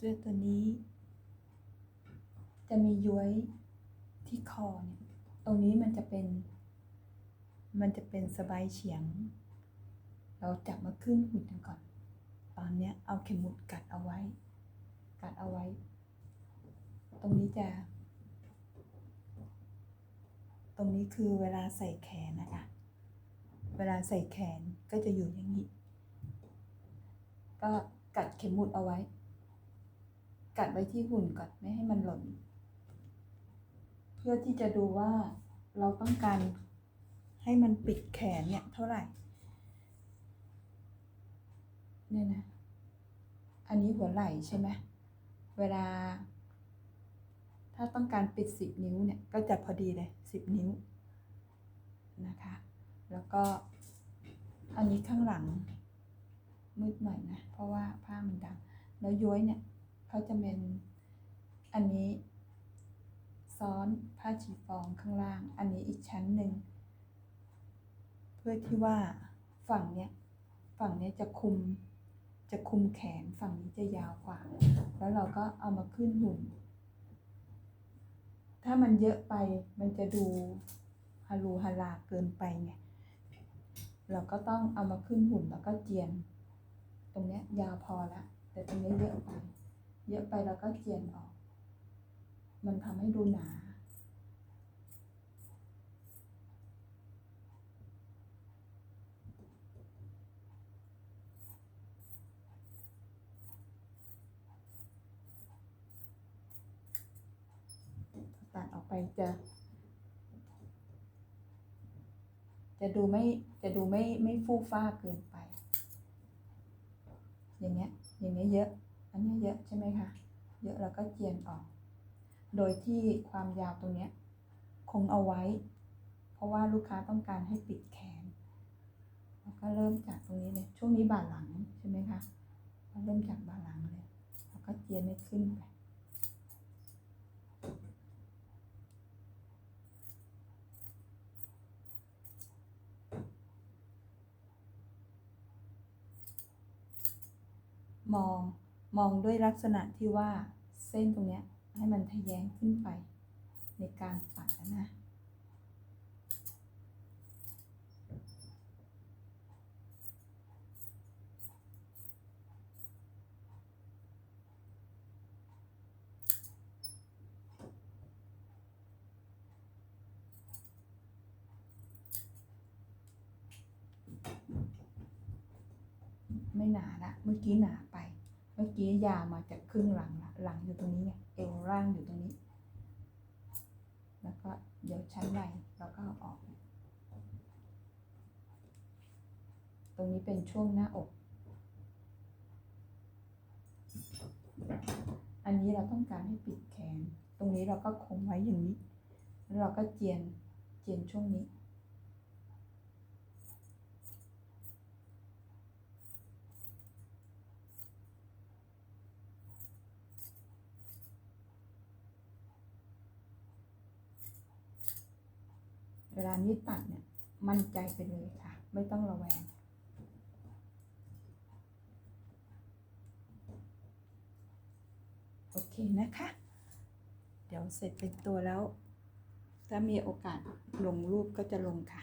เสื้อตัวนี้ จะมีย้วยที่คอเนี่ย ตรงนี้มันจะเป็น มันจะเป็นสบายเฉียง เราจับมาขึ้นหุ่นกันก่อนตอนเนี้ยเอาเข็มหมุดกัดเอาไว้ กัดเอาไว้ ตรงนี้จะ ตรงนี้คือเวลาใส่แขนนะคะเวลาใส่แขนก็จะอยู่อย่างนี้ ก็กัดเข็มหมุดเอาไว้ กัดไว้ที่หุ่นก่อนไม่ให้มันหล่น เพื่อที่จะดูว่าเราต้องการให้มันปิดแขนเนี่ยเท่าไหร่ เนี่ยนะ อันนี้หัวไหล่ใช่ไหมเวลา ถ้าต้องการปิดสิบนิ้วเนี่ย ก็จะพอดีเลยสิบนิ้วนะคะ แล้วก็อันนี้ข้างหลังมืดหน่อยนะ เพราะว่าผ้ามันดำแล้วย้วยเนี่ย เขาจะเป็นอันนี้ซ้อนผ้าชีฟองข้างล่าง อันนี้อีกชั้นหนึ่ง เพื่อที่ว่าฝั่งเนี้ยฝั่งเนี้ยจะคุมจะคุมแขนฝั่งนี้จะยาวกว่า แล้วเราก็เอามาขึ้นหุ่น ถ้ามันเยอะไปมันจะดูฮารูฮาราเกินไปไง เราก็ต้องเอามาขึ้นหุ่นแล้วก็เจียน ตรงเนี้ยยาวพอละ แต่ตรงนี้เยอะไป เยอะไปเราก็เจียนออก มันทำให้ดูหนา ตัดออกไปจะ จะดูไม่ จะดูไม่ไม่ฟูฟ้าเกินไป อย่างเงี้ย อย่างเงี้ยเยอะ ยเยอะใช่ไหมคะ เยอะแล้วก็เจียนออก โดยที่ความยาวตรงนี้คงเอาไว้ เพราะว่าลูกค้าต้องการให้ปิดแขนแล้วก็เริ่มจากตรงนี้เลย ช่วงนี้บ่าหลังใช่ไหมคะเราเริ่มจากบ่าหลังเลยแล้วก็เจียนให้ขึ้นไปมอง มองด้วยลักษณะที่ว่าเส้นตรงนี้ให้มันทะแยงขึ้นไป ในการปัดนะไม่หนาละ เมื่อกี้หนาไป มื่อกี้ยาวมาจากครึ่งหลังละหลังอยู่ตรงนี้ไงเอวร่างอยู่ตรงนี้ แล้วก็เดี๋ยวชั้นในเราก็ออก ตรงนี้เป็นช่วงหน้าอก อันนี้เราต้องการให้ปิดแขน ตรงนี้เราก็คงไว้อย่างนี้ แล้วเราก็เจียนเจียนช่วงนี้ เวลานี้ตัดเนี่ย มั่นใจไปเลยค่ะ ไม่ต้องระแวง โอเคนะคะ เดี๋ยวเสร็จเป็นตัวแล้ว ถ้ามีโอกาสลงรูปก็จะลงค่ะ